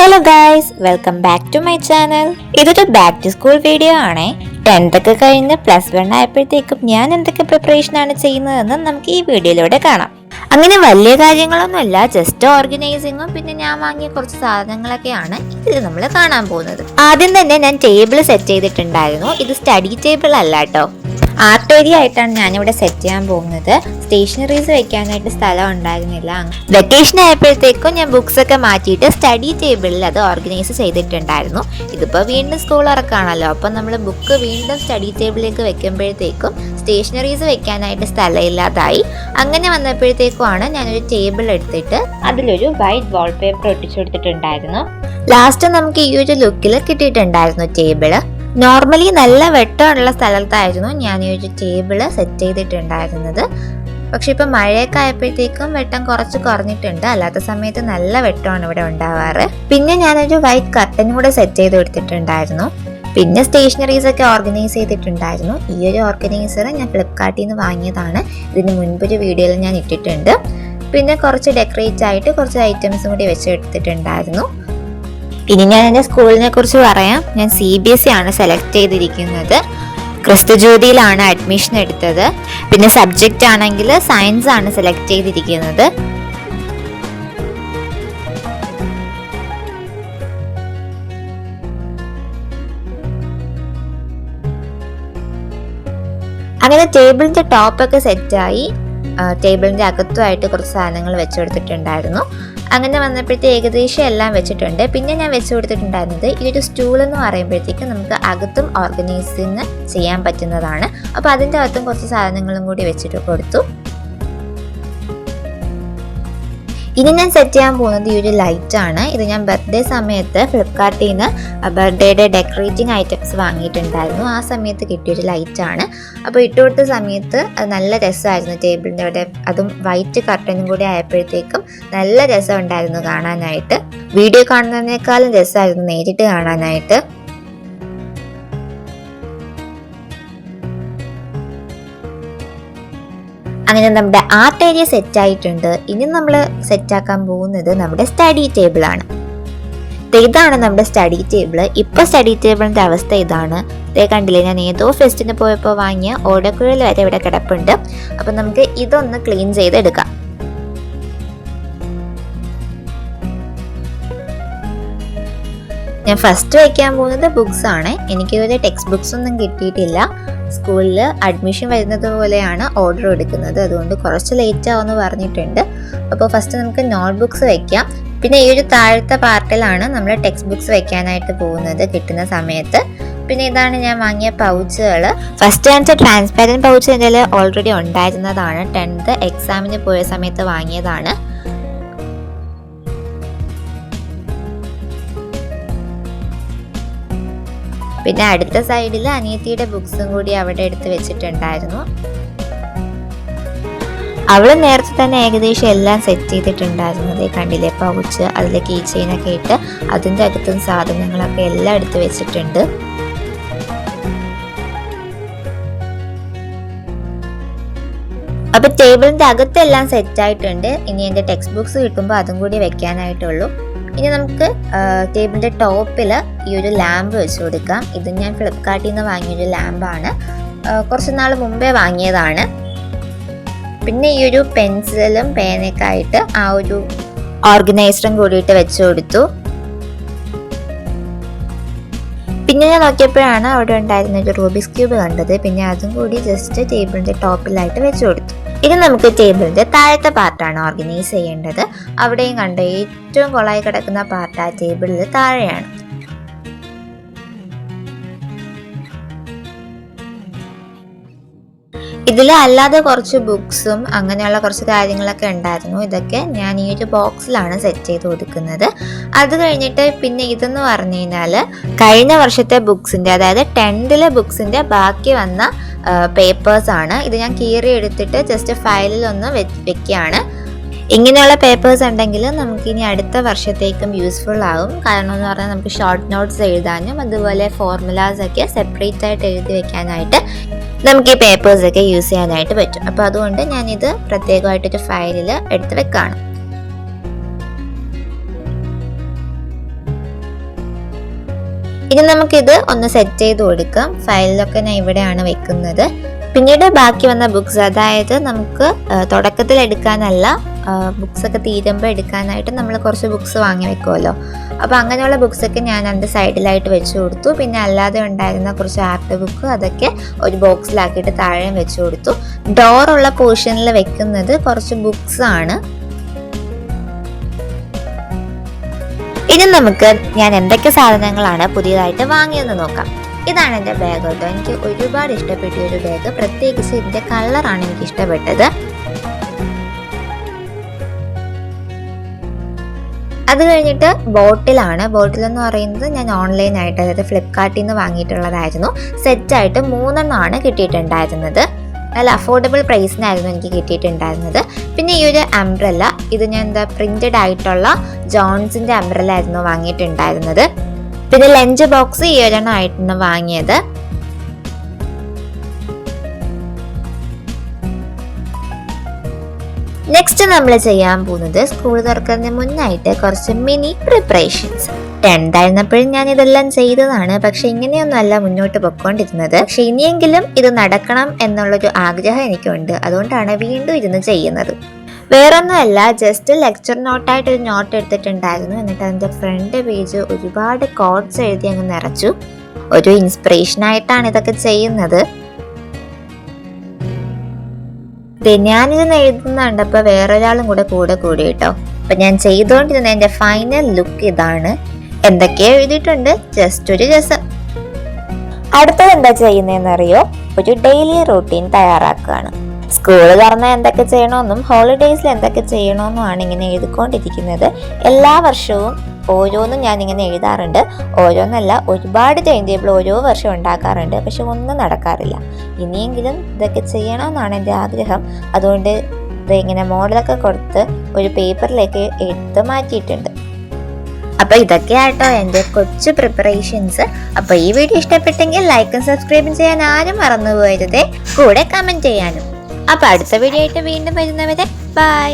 Hello guys welcome back to my channel ഇതൊരു back to school video ആണേ. Tenth ഒക്കെ കഴിഞ്ഞ് പ്ലസ് വൺ ആയപ്പോഴത്തേക്കും ഞാൻ എന്തൊക്കെ പ്രിപ്പറേഷൻ ആണ് ചെയ്യുന്നതെന്ന് നമുക്ക് ഈ വീഡിയോയിലൂടെ കാണാം. അങ്ങനെ വലിയ കാര്യങ്ങളൊന്നുമല്ല ജസ്റ്റ് ഓർഗനൈസിങ്ങും പിന്നെ ഞാൻ വാങ്ങിയ കുറച്ച് സാധനങ്ങളൊക്കെയാണ് ഇതിൽ നമ്മൾ കാണാൻ പോകുന്നത്. ആദ്യം തന്നെ ഞാൻ ടേബിൾ സെറ്റ് ചെയ്തിട്ടുണ്ടായിരുന്നു. ഇത് സ്റ്റഡി ടേബിൾ അല്ല കേട്ടോ. ആർട്ട് ഏരിയ ആയിട്ടാണ് ഞാനിവിടെ സെറ്റ് ചെയ്യാൻ പോകുന്നത്. സ്റ്റേഷനറീസ് വെക്കാനായിട്ട് സ്ഥലം ഉണ്ടായിരുന്നില്ല. വെക്കേഷൻ ആയപ്പോഴത്തേക്കും ഞാൻ ബുക്സ് ഒക്കെ മാറ്റിയിട്ട് സ്റ്റഡി ടേബിളിൽ അത് ഓർഗനൈസ് ചെയ്തിട്ടുണ്ടായിരുന്നു. ഇതിപ്പോൾ വീണ്ടും സ്കൂൾ ഇറക്കാണല്ലോ അപ്പം നമ്മൾ ബുക്ക് വീണ്ടും സ്റ്റഡി ടേബിളിലേക്ക് വെക്കുമ്പോഴത്തേക്കും സ്റ്റേഷനറീസ് വെക്കാനായിട്ട് സ്ഥലമില്ലാതായി. അങ്ങനെ വന്നപ്പോഴത്തേക്കുമാണ് ഞാനൊരു ടേബിൾ എടുത്തിട്ട് അതിലൊരു വൈറ്റ് വാൾപേപ്പർ ഒട്ടിച്ചു കൊടുത്തിട്ടുണ്ടായിരുന്നു. ലാസ്റ്റ് നമുക്ക് ഈ ഒരു ലുക്കിൽ കിട്ടിയിട്ടുണ്ടായിരുന്നു ടേബിൾ നോർമലി നല്ല വെട്ടമുള്ള സ്ഥലത്തായിരുന്നു ഞാൻ ഈ ഒരു ടേബിൾ സെറ്റ് ചെയ്തിട്ടുണ്ടായിരുന്നത്. പക്ഷെ ഇപ്പം മഴയൊക്കെ ആയപ്പോഴത്തേക്കും വെട്ടം കുറച്ച് കുറഞ്ഞിട്ടുണ്ട്. അല്ലാത്ത സമയത്ത് നല്ല വെട്ടമാണ് ഇവിടെ ഉണ്ടാവാറ്. പിന്നെ ഞാനൊരു വൈറ്റ് കർട്ടൻ കൂടെ സെറ്റ് ചെയ്ത് കൊടുത്തിട്ടുണ്ടായിരുന്നു. പിന്നെ സ്റ്റേഷനറീസ് ഒക്കെ ഓർഗനൈസ് ചെയ്തിട്ടുണ്ടായിരുന്നു. ഈ ഒരു ഓർഗനൈസർ ഞാൻ ഫ്ലിപ്കാർട്ടിൽ നിന്ന് വാങ്ങിയതാണ്. ഇതിന് മുൻപൊരു വീഡിയോയിൽ ഞാൻ ഇട്ടിട്ടുണ്ട്. പിന്നെ കുറച്ച് ഡെക്കറേറ്റ് ആയിട്ട് കുറച്ച് ഐറ്റംസും കൂടി വെച്ചെടുത്തിട്ടുണ്ടായിരുന്നു ഇനി ഞാൻ എന്റെ സ്കൂളിനെ കുറിച്ച് പറയാം. ഞാൻ സി ബി എസ് ഇ ആണ് സെലക്ട് ചെയ്തിരിക്കുന്നത്. ക്രിസ്തുജ്യോതിയിലാണ് അഡ്മിഷൻ എടുത്തത്. പിന്നെ സബ്ജക്റ്റ് ആണെങ്കിൽ സയൻസ് ആണ് സെലക്ട് ചെയ്തിരിക്കുന്നത്. അങ്ങനെ ടേബിളിന്റെ ടോപ്പൊക്കെ സെറ്റായി ടേബിളിന്റെ അകത്തുമായിട്ട് കുറച്ച് സാധനങ്ങൾ വെച്ചുകൊടുത്തിട്ടുണ്ടായിരുന്നു അങ്ങനെ വന്നപ്പോഴത്തെ ഏകദേശം എല്ലാം വെച്ചിട്ടുണ്ട്. പിന്നെ ഞാൻ വെച്ച് കൊടുത്തിട്ടുണ്ടായിരുന്നത് ഈ ഒരു സ്റ്റൂൾ എന്ന് പറയുമ്പോഴത്തേക്ക് നമുക്ക് അകത്തും ഓർഗനൈസിങ് ചെയ്യാൻ പറ്റുന്നതാണ്. അപ്പോൾ അതിന്റെ അകത്തും കുറച്ച് സാധനങ്ങളും കൂടി വെച്ചിട്ട് കൊടുത്തു. ഇനി ഞാൻ സെറ്റ് ചെയ്യാൻ പോകുന്നത് ഈ ഒരു ലൈറ്റ് ആണ്. ഇത് ഞാൻ ബർത്ത്ഡേ സമയത്ത് ഫ്ലിപ്കാർട്ടിൽ നിന്ന് ബർത്ത്ഡേയുടെ ഡെക്കറേറ്റിംഗ് ഐറ്റംസ് വാങ്ങിയിട്ടുണ്ടായിരുന്നു. ആ സമയത്ത് കിട്ടിയൊരു ലൈറ്റ് ആണ്. അപ്പോൾ ഇട്ട് കൊടുത്ത സമയത്ത് നല്ല രസമായിരുന്നു ടേബിളിന്റെ അവിടെ. അതും വൈറ്റ് കർട്ടനും കൂടി ആയപ്പോഴത്തേക്കും നല്ല രസമുണ്ടായിരുന്നു കാണാനായിട്ട്. വീഡിയോ കാണുന്നതിനേക്കാളും രസമായിരുന്നു നേരിട്ട് കാണാനായിട്ട്. അങ്ങനെ നമ്മുടെ ആർട്ട് ഏരിയ സെറ്റ് ആയിട്ടുണ്ട്. ഇനി നമ്മൾ സെറ്റ് ആക്കാൻ പോകുന്നത് നമ്മുടെ സ്റ്റഡി ടേബിൾ ആണ്. ഇതാണ് നമ്മുടെ സ്റ്റഡി ടേബിൾ ഇപ്പോൾ സ്റ്റഡി ടേബിളിന്റെ അവസ്ഥ ഇതാണ്. ഇതേ കണ്ടില്ലേ ഞാൻ ഏതോ ഫെസ്റ്റിന് പോയപ്പോൾ വാങ്ങിയ ഓടക്കുഴൽ വരെ ഇവിടെ കിടപ്പുണ്ട്. അപ്പോൾ നമുക്ക് ഇതൊന്ന് ക്ലീൻ ചെയ്തെടുക്കാം. ഞാൻ ഫസ്റ്റ് വയ്ക്കാൻ പോകുന്നത് ബുക്സ് ആണ്. എനിക്ക് ഇതുവരെ ടെക്സ്റ്റ് ബുക്സ് ഒന്നും കിട്ടിയിട്ടില്ല. സ്കൂളിൽ അഡ്മിഷൻ വരുന്നത് പോലെയാണ് ഓർഡർ എടുക്കുന്നത്. അതുകൊണ്ട് കുറച്ച് ലേറ്റ് ആവുമെന്ന് പറഞ്ഞിട്ടുണ്ട്. അപ്പോൾ ഫസ്റ്റ് നമുക്ക് നോട്ട് ബുക്സ് വയ്ക്കാം. പിന്നെ ഈ ഒരു താഴത്തെ പാർട്ടിലാണ് നമ്മൾ ടെക്സ്റ്റ് ബുക്സ് വയ്ക്കാനായിട്ട് പോകുന്നത് കിട്ടുന്ന സമയത്ത്. പിന്നെ ഇതാണ് ഞാൻ വാങ്ങിയ പൗച്ചുകൾ ഫസ്റ്റ് ആൻസർ ട്രാൻസ്പാരന്റ് പൗച്ച് എന്റെ ഓൾറെഡി ഉണ്ടായിരുന്നതാണ്. ടെൻത്ത് എക്സാമിന് പോയ സമയത്ത് വാങ്ങിയതാണ്. പിന്നെ അടുത്ത സൈഡിൽ അനിയത്തിയുടെ ബുക്സും കൂടി അവിടെ എടുത്ത് വെച്ചിട്ടുണ്ടായിരുന്നു. അവൾ നേരത്തെ തന്നെ ഏകദേശം എല്ലാം സെറ്റ് ചെയ്തിട്ടുണ്ടായിരുന്നത് കണ്ടില്ലേ പൗച്ച് അതിലെ കീ ചെയിനൊക്കെ ഇട്ട് അതിന്റെ അകത്തും സാധനങ്ങളൊക്കെ എല്ലാം എടുത്ത് വെച്ചിട്ടുണ്ട്. അപ്പൊ ടേബിളിന്റെ അകത്തെല്ലാം സെറ്റ് ആയിട്ടുണ്ട്. ഇനി എന്റെ ടെക്സ്റ്റ് ബുക്സ് കിട്ടുമ്പോൾ അതും കൂടി വെക്കാനായിട്ടുള്ളൂ. ഇനി നമുക്ക് ടേബിളിന്റെ ടോപ്പിൽ ഈ ഒരു ലാമ്പ് വെച്ച് കൊടുക്കാം. ഇത് ഞാൻ ഫ്ലിപ്കാർട്ടിൽ നിന്ന് വാങ്ങിയൊരു ലാമ്പാണ്. കുറച്ച് നാൾ മുമ്പേ വാങ്ങിയതാണ്. പിന്നെ ഈ ഒരു പെൻസിലും പേനയൊക്കെ ആയിട്ട് ആ ഒരു ഓർഗനൈസറും കൂടിയിട്ട് വെച്ച് കൊടുത്തു. പിന്നെ ഞാൻ നോക്കിയപ്പോഴാണ് അവിടെ ഉണ്ടായിരുന്ന ഒരു റൂബിക്സ് ക്യൂബ് കണ്ടത്. പിന്നെ അതും കൂടി ജസ്റ്റ് ടേബിളിന്റെ ടോപ്പിലായിട്ട് വെച്ച് കൊടുത്തു. ഇനി നമുക്ക് ടേബിളിന്റെ താഴത്തെ പാർട്ടാണ് ഓർഗനൈസ് ചെയ്യേണ്ടത്. അവിടെയും കണ്ട ഏറ്റവും കൊളായി കിടക്കുന്ന പാർട്ട് ആ ടേബിളിൽ താഴെയാണ്. ഇതിൽ അല്ലാതെ കുറച്ച് ബുക്സും അങ്ങനെയുള്ള കുറച്ച് കാര്യങ്ങളൊക്കെ ഉണ്ടായിരുന്നു. ഇതൊക്കെ ഞാൻ ഈ ഒരു ബോക്സിലാണ് സെറ്റ് ചെയ്ത് കൊടുക്കുന്നത്. അത് കഴിഞ്ഞിട്ട് പിന്നെ ഇതെന്ന് പറഞ്ഞു കഴിഞ്ഞാൽ കഴിഞ്ഞ വർഷത്തെ ബുക്സിന്റെ അതായത് ടെൻത്തിലെ ബുക്സിന്റെ ബാക്കി വന്ന പേപ്പേഴ്സ് ആണ്. ഇത് ഞാൻ കീറി എടുത്തിട്ട് ജസ്റ്റ് ഫയലിൽ ഒന്ന് വെക്കുകയാണ്. ഇങ്ങനെയുള്ള പേപ്പേഴ്സ് ഉണ്ടെങ്കിൽ നമുക്ക് ഇനി അടുത്ത വർഷത്തേക്കും യൂസ്ഫുൾ ആകും കാരണം എന്ന് പറഞ്ഞാൽ നമുക്ക് ഷോർട്ട് നോട്ട്സ് എഴുതാനും അതുപോലെ ഫോർമുലാസ് ഒക്കെ സെപ്പറേറ്റ് ആയിട്ട് എഴുതി വെക്കാനായിട്ട് നമുക്ക് ഈ പേപ്പേഴ്സ് ഒക്കെ യൂസ് ചെയ്യാനായിട്ട് പറ്റും. അപ്പോൾ അതുകൊണ്ട് ഞാനിത് പ്രത്യേകമായിട്ടൊരു ഫയലിൽ എടുത്ത് വെക്കാണ്. ഇനി നമുക്കിത് ഒന്ന് സെറ്റ് ചെയ്ത് കൊടുക്കാം. ഫയലിലൊക്കെ ഞാൻ ഇവിടെയാണ് വെക്കുന്നത്. പിന്നീട് ബാക്കി വന്ന ബുക്സ് അതായത് നമുക്ക് തുടക്കത്തിൽ എടുക്കാനല്ല ബുക്സ് ഒക്കെ തീരുമ്പോൾ എടുക്കാനായിട്ട് നമ്മൾ കുറച്ച് ബുക്സ് വാങ്ങി വെക്കുമല്ലോ അപ്പോൾ അങ്ങനെയുള്ള ബുക്സൊക്കെ ഞാൻ അതിന്റെ സൈഡിലായിട്ട് വെച്ച് കൊടുത്തു. പിന്നെ അല്ലാതെ ഉണ്ടായിരുന്ന കുറച്ച് ആർട്ട് ബുക്ക് അതൊക്കെ ഒരു ബോക്സിലാക്കിയിട്ട് താഴെയും വെച്ച് കൊടുത്തു. ഡോറുള്ള പോർഷനിൽ വെക്കുന്നത് കുറച്ച് ബുക്സ് ആണ്. ഇനി നമുക്ക് ഞാൻ എന്തൊക്കെ സാധനങ്ങളാണ് പുതിയതായിട്ട് വാങ്ങിയതെന്ന് നോക്കാം. ഇതാണ് എന്റെ ബാഗ് കേട്ടോ. എനിക്ക് ഒരുപാട് ഇഷ്ടപ്പെട്ട ഒരു ബാഗ് പ്രത്യേകിച്ച് ഇതിന്റെ കളറാണ് എനിക്ക് ഇഷ്ടപ്പെട്ടത്. അത് കഴിഞ്ഞിട്ട് ബോട്ടിലാണ്. ബോട്ടിൽ എന്ന് പറയുന്നത് ഞാൻ ഓൺലൈനായിട്ട് അതായത് ഫ്ലിപ്കാർട്ടിൽ നിന്ന് വാങ്ങിയിട്ടുള്ളതായിരുന്നു. സെറ്റായിട്ട് മൂന്നെണ്ണമാണ് കിട്ടിയിട്ടുണ്ടായിരുന്നത്. നല്ല അഫോർഡബിൾ പ്രൈസിനായിരുന്നു എനിക്ക് കിട്ടിയിട്ടുണ്ടായിരുന്നത്. പിന്നെ ഈ ഒരു അംബ്രല്ല ഇത് ഞാൻ എന്താ പ്രിന്റഡ് ആയിട്ടുള്ള ജോൺസിന്റെ അംബ്രല്ല ആയിരുന്നു വാങ്ങിയിട്ടുണ്ടായിരുന്നത്. പിന്നെ ലഞ്ച് ബോക്സ് ഈ ഒരെണ്ണം ആയിട്ടാണ് വാങ്ങിയത്. നെക്സ്റ്റ് നമ്മൾ ചെയ്യാൻ പോകുന്നത് സ്കൂൾ തുറക്കുന്നതിന് മുന്നായിട്ട് കുറച്ച് മിനി പ്രിപ്പറേഷൻസ് ടെൻത്ത് ഞാൻ ഇതെല്ലാം ചെയ്തതാണ്. പക്ഷെ ഇങ്ങനെയൊന്നുമല്ല മുന്നോട്ട് പൊക്കോണ്ടിരുന്നത് പക്ഷെ ഇനിയെങ്കിലും ഇത് നടക്കണം എന്നുള്ളൊരു ആഗ്രഹം എനിക്കുണ്ട്. അതുകൊണ്ടാണ് വീണ്ടും ഇരുന്ന് ചെയ്യുന്നത്. വേറൊന്നുമല്ല ജസ്റ്റ് ലെക്ചർ നോട്ടായിട്ട് ഒരു നോട്ട് എടുത്തിട്ടുണ്ടായിരുന്നു. എന്നിട്ട് അതിന്റെ ഫ്രണ്ട് പേജ് ഒരുപാട് കോഡ്സ് എഴുതി അങ്ങ് നിറച്ചു. ഒരു ഇൻസ്പിറേഷൻ ആയിട്ടാണ് ഇതൊക്കെ ചെയ്യുന്നത്. ദേ എഴുതുന്നുണ്ട് എഴുതുന്ന കണ്ടപ്പോ വേറൊരാളും കൂടെ കൂടെ കൂടി കേട്ടോ. അപ്പൊ ഞാൻ ചെയ്തുകൊണ്ടിരുന്ന എന്റെ ഫൈനൽ ലുക്ക് ഇതാണ്. എന്തൊക്കെയോ എഴുതിയിട്ടുണ്ട്. ജസ്റ്റ് ഒരു രസം. അടുത്തത് എന്താ ചെയ്യുന്നതെന്നറിയോ ഒരു ഡെയിലി റൂട്ടീൻ തയ്യാറാക്കുകയാണ്. സ്കൂൾ തുറന്നാൽ എന്തൊക്കെ ചെയ്യണമെന്നും ഹോളിഡേയ്സിൽ എന്തൊക്കെ ചെയ്യണമെന്നുമാണ് ഇങ്ങനെ എഴുതിക്കൊണ്ടിരിക്കുന്നത്. എല്ലാ വർഷവും ഓരോന്നും ഞാൻ ഇങ്ങനെ എഴുതാറുണ്ട്. ഓരോന്നല്ല ഒരുപാട് ടൈം ടേബിൾ ഓരോ വർഷം ഉണ്ടാക്കാറുണ്ട്. പക്ഷെ ഒന്നും നടക്കാറില്ല. ഇനിയെങ്കിലും ഇതൊക്കെ ചെയ്യണമെന്നാണ് എന്റെ ആഗ്രഹം. അതുകൊണ്ട് ഇത് മോഡലൊക്കെ കൊടുത്ത് ഒരു പേപ്പറിലേക്ക് എടുത്ത് മാറ്റിയിട്ടുണ്ട്. അപ്പൊ ഇതൊക്കെയാട്ടോ എന്റെ കൊച്ചു പ്രിപ്പറേഷൻസ് അപ്പൊ ഈ വീഡിയോ ഇഷ്ടപ്പെട്ടെങ്കിൽ ലൈക്കും സബ്സ്ക്രൈബും ചെയ്യാൻ ആരും മറന്നു പോയതേ കൂടെ കമന്റ് ചെയ്യാനും. അപ്പൊ അടുത്ത വീഡിയോ ആയിട്ട് വീണ്ടും വരുന്നവരെ ബൈ